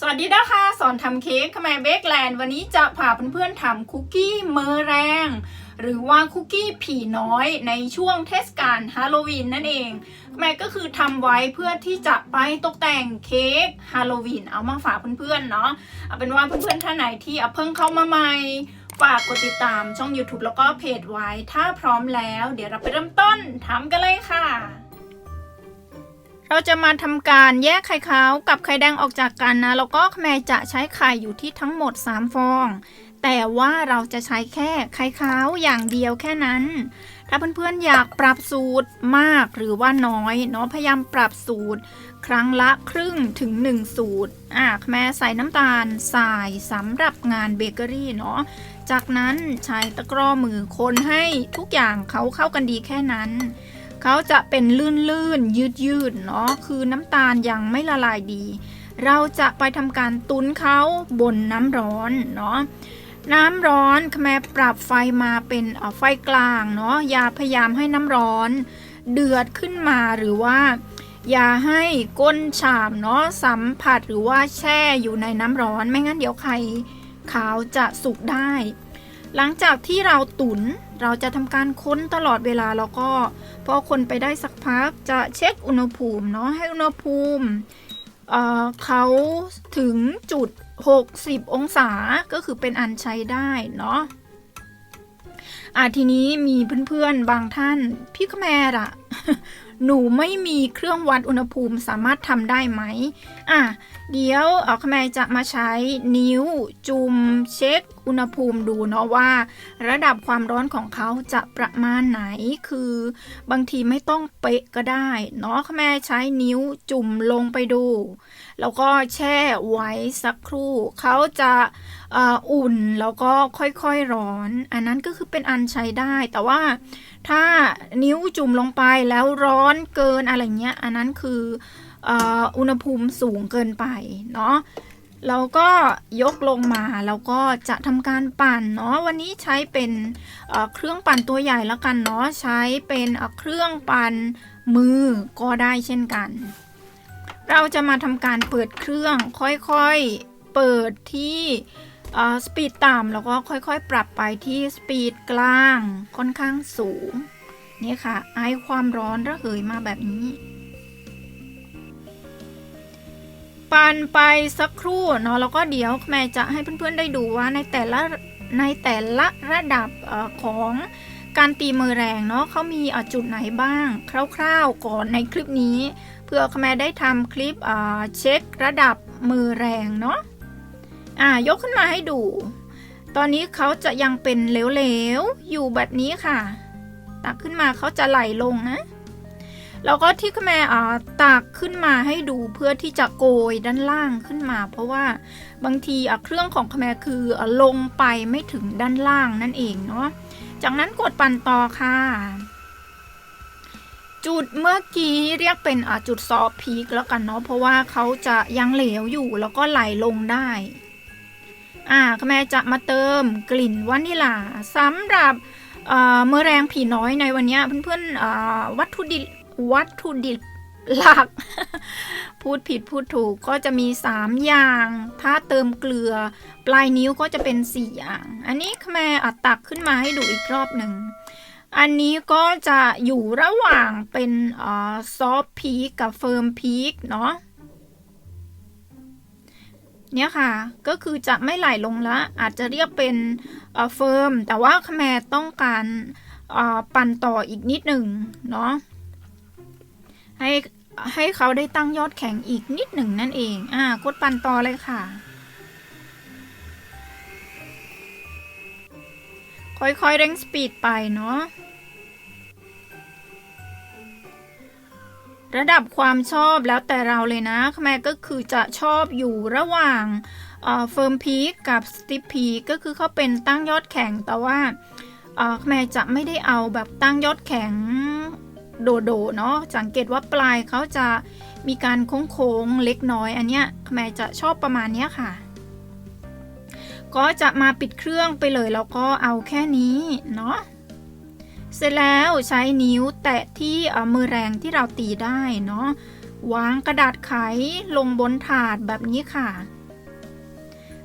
สวัสดีนะคะ สอนทำเค้กขมายเบกแลนด์ วันนี้จะพาเพื่อนๆทำคุกกี้เมอแรง หรือว่าคุกกี้ผีน้อยในช่วงเทศกาลฮาโลวีนนั่นเองแม่ก็คือทำไว้เพื่อที่จะไปตกแต่งเค้กฮาโลวีนเอามาฝากเพื่อนๆเนาะเอาเป็นว่าเพื่อนๆท่านไหนที่เพิ่งเข้ามาใหม่ฝากกดติดตามช่อง YouTube แล้วก็เพจไว้ ถ้าพร้อมแล้ว เดี๋ยวเราไปเริ่มต้นทำกันเลยค่ะ เราจะมาทำการแยกไข่ขาวกับไข่แดงออกจากกันนะ แล้วก็แม่จะใช้ไข่อยู่ที่ทั้งหมด 3 ฟอง แต่ว่าเราจะใช้แค่ไข่ขาวอย่างเดียวแค่นั้น ถ้าเพื่อนๆอยากปรับสูตรมากหรือว่าน้อยเนาะพยายามปรับสูตร ครั้งละครึ่งถึง 1 สูตรอะแม่ใส่น้ำตาลทรายสำหรับงานเบเกอรี่เนาะจากนั้นใช้ตะกร้อมือคนให้ทุกอย่างเขาเข้ากันดีแค่นั้น เขาจะเป็นลื่นๆ ยืดๆ เนาะ คือน้ำตาลยังไม่ละลายดี เราจะไปทำการตุ้นเขาบนน้ำร้อนเนาะ น้ำร้อนแม่ปรับไฟมาเป็นไฟกลางเนาะ อย่าพยายามให้น้ำร้อน เดือดขึ้นมาหรือว่า อย่าให้ก้นชามเนาะสัมผัสหรือว่าแช่อยู่ในน้ำร้อน ไม่งั้นเดี๋ยวไข่ขาวจะสุกได้ หลังจากที่เราตุน เราจะทำการค้นตลอดเวลาแล้วก็พอคนไปได้สักพักจะเช็คอุณหภูมิเนาะให้อุณหภูมิเเขาถึงจุด 60 องศาก็คือเป็นอันใช้ได้เนาะอะทีนี้มีเพื่อนๆบางท่านพี่ขแมรอะ หนูไม่มีเครื่องวัดอุณหภูมิสามารถทำได้ไหมอะเดี๋ยวเอาขแมจะมาใช้นิ้วจุ่มเช็คอุณหภูมิดูเนาะว่า ระดับความร้อนของเขาจะประมาณไหนคือบางทีไม่ต้องเป๊ะก็ได้เนาะขแม่ใช้นิ้วจุ่มลงไปดู แล้วก็แช่ไว้สักครู่ เขาจะออุ่นแล้วก็ค่อยๆร้อน อันนั้นก็คือเป็นอันใช้ได้แต่ว่า ถ้านิ้วจุ่มลงไปแล้วร้อนเกินอะไรเงี้ย อันนั้นคืออุณหภูมิสูงเกินไปเนาะเราก็ยกลงมาแล้วก็จะทำการปั่นเนาะวันนี้ใช้เป็นเครื่องปั่นตัวใหญ่แล้วกันเนาะใช้เป็นเครื่องปั่นมือก็ได้เช่นกัน เราจะมาทำการเปิดเครื่องค่อยๆเปิดที่ สปีดต่ำแล้วก็ค่อยๆ ปรับไปที่สปีดกลางค่อนข้างสูง นี่ค่ะ ไอความร้อนระเหยมาแบบนี้ ปั่นไปสักครู่เนาะแล้วก็เดี๋ยวแม่จะให้เพื่อนๆได้ดูว่าในแต่ละในแต่ละระดับอของการตีมือแรงเนาะเขามีจุดไหนบ้าง คร่าวๆก่อนในคลิปนี้ เพื่อแม่ได้ทำคลิปเช็คระดับมือแรงเนาะ อ่ายกขึ้นมาให้ดู ตอนนี้เขาจะยังเป็นเหลวๆ อยู่แบบนี้ค่ะ ตักขึ้นมาเขาจะไหลลงนะแล้วก็ที่แม่อ่าตักขึ้นมาให้ดูเพื่อที่จะโกยด้านล่างขึ้นมา เพราะว่าบางทีอะเครื่องของแม่คืออะลงไปไม่ถึงด้านล่างนั่นเองเนาะจากนั้นกดปั่นต่อค่ะ จุดเมื่อกี้เรียกเป็นอะจุดซอฟต์พีคแล้วกันเนาะเพราะว่าเขาจะยังเหลวอยู่แล้วก็ไหลลงได้ อ่าแม่จะมาเติมกลิ่นวานิลาสำหรับเมื่อแรงผีน้อยในวันนี้เพื่อนๆอ่าวัตถุดิบวัตถุดิบหลัก พูดผิดพูดถูกก็จะมี 3 อย่าง ถ้าเติมเกลือ ปลายนิ้วก็จะเป็น 4 อย่าง อันนี้แม่อัดตักขึ้นมาให้ดูอีกรอบหนึ่ง อันนี้ก็จะอยู่ระหว่างเป็นซอฟพีคกับเฟิร์มพีคเนาะ เนี่ยค่ะ ก็คือจะไม่ไหลลงละอาจจะเรียกเป็นเฟิร์ม แต่ว่าคแมต้องการปั่นต่ออีกนิดหนึ่งเนาะให้ให้เขาได้ตั้งยอดแข็งอีกนิดหนึ่งนั่นเอง อ่ากดปั่นต่อเลยค่ะ ค่อยๆเร่งสปีดไปเนาะ ระดับความชอบแล้วแต่เราเลยนะแม่ก็คือจะชอบอยู่ระหว่างเฟิร์มพีคกับสติปพีก็คือเขาเป็นตั้งยอดแข็งแต่ว่าแม่จะไม่ได้เอาแบบตั้งยอดแข็งโดโดเนาะสังเกตว่าปลายเขาจะมีการโค้งๆเล็กน้อยอันเนี้ยแม่จะชอบประมาณเนี้ยค่ะ ก็จะมาปิดเครื่องไปเลยแล้วก็เอาแค่นี้เนาะ เสร็จแล้วใช้นิ้วแตะที่มือแรงที่เราตีได้เนาะวางกระดาษไขลงบนถาดแบบนี้ค่ะ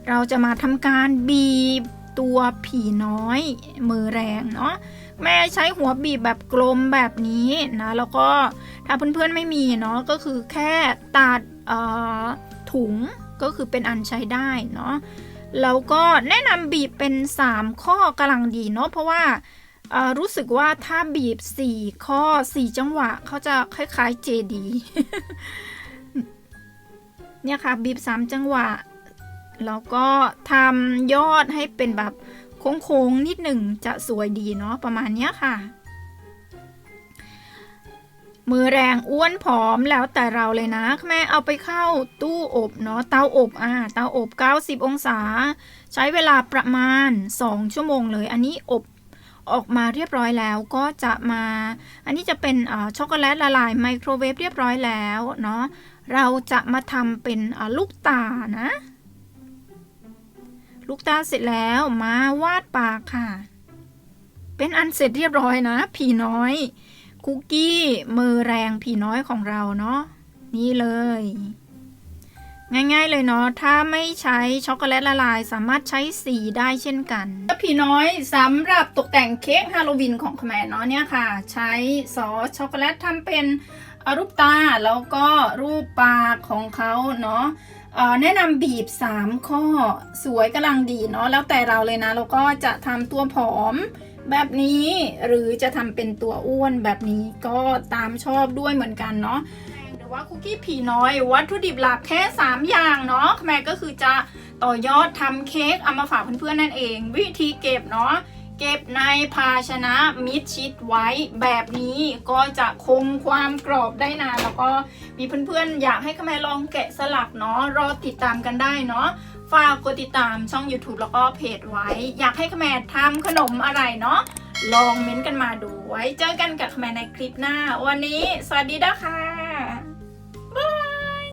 เราจะมาทำการบีบตัวผีน้อยมือแรงเนาะแม่ใช้หัวบีบแบบกลมแบบนี้นะแล้วก็ถ้าเพื่อนๆไม่มีเนาะก็คือแค่ตัดถุงก็คือเป็นอันใช้ได้เนาะแล้วก็แนะนำบีบเป็น 3 ข้อกำลังดีเนาะเพราะว่า รู้สึกว่าถ้าบีบ 4 ข้อ 4 จังหวะเขาจะคล้ายๆเจดีเนี่ยค่ะ บีบ 3 จังหวะ แล้วก็ทำยอดให้เป็นแบบโค้งๆ นิดหนึ่งจะสวยดีเนาะประมาณเนี้ยค่ะ มือแรงอ้วนผอมแล้วแต่เราเลยนะ แม่เอาไปเข้าตู้อบเนาะเตาอบอ่าเตาอบ 90 องศา ใช้เวลาประมาณ 2 ชั่วโมงเลย อันนี้อบ ออกมาเรียบร้อยแล้วก็จะมา อันนี้จะเป็นช็อกโกแลตละลายไมโครเวฟเรียบร้อยแล้วเนาะเราจะมาทำเป็นลูกตานะ ลูกตาเสร็จแล้วมาวาดปากค่ะ เป็นอันเสร็จเรียบร้อยนะ ผีน้อย คุกกี้มือแรงผีน้อยของเราเนาะนี่เลย ง่ายๆเลยเนาะถ้าไม่ใช้ช็อกโกแลตละลาย สามารถใช้สีได้เช่นกันผีน้อยสำหรับตกแต่งเค้กฮาโลวีนของขแมเนาะเนี่ยค่ะ ใช้ซอสช็อกโกแลตทำเป็นรูปตาแล้วก็รูปปากของเขาเนาะแนะนำบีบ 3 ข้อสวยกำลังดีเนาะแล้วแต่เราเลยนะแล้วก็จะทำตัวผอมแบบนี้หรือจะทำเป็นตัวอ้วนแบบนี้ก็ตามชอบด้วยเหมือนกันเนาะ ว่าคุกกี้ผีน้อย วัตถุดิบหลักแค่ 3 อย่างเนาะแม่ก็คือจะต่อยอดทำเค้กเอามาฝากเพื่อนๆนั่นเอง วิธีเก็บเนาะเก็บในภาชนะมิดชิดไว้แบบนี้ก็จะคงความกรอบได้นานแล้วก็มีเพื่อนๆ อยากให้ขแม่ลองแกะสลักเนาะรอติดตามกันได้เนาะฝากกดติดตามช่อง YouTube แล้วก็เพจไว้ อยากให้ขแม่ทำขนมอะไรเนาะลองเม้นต์กันมาดูไว้ เจอกันกับขแม่ในคลิปหน้า วันนี้ สวัสดีนะคะ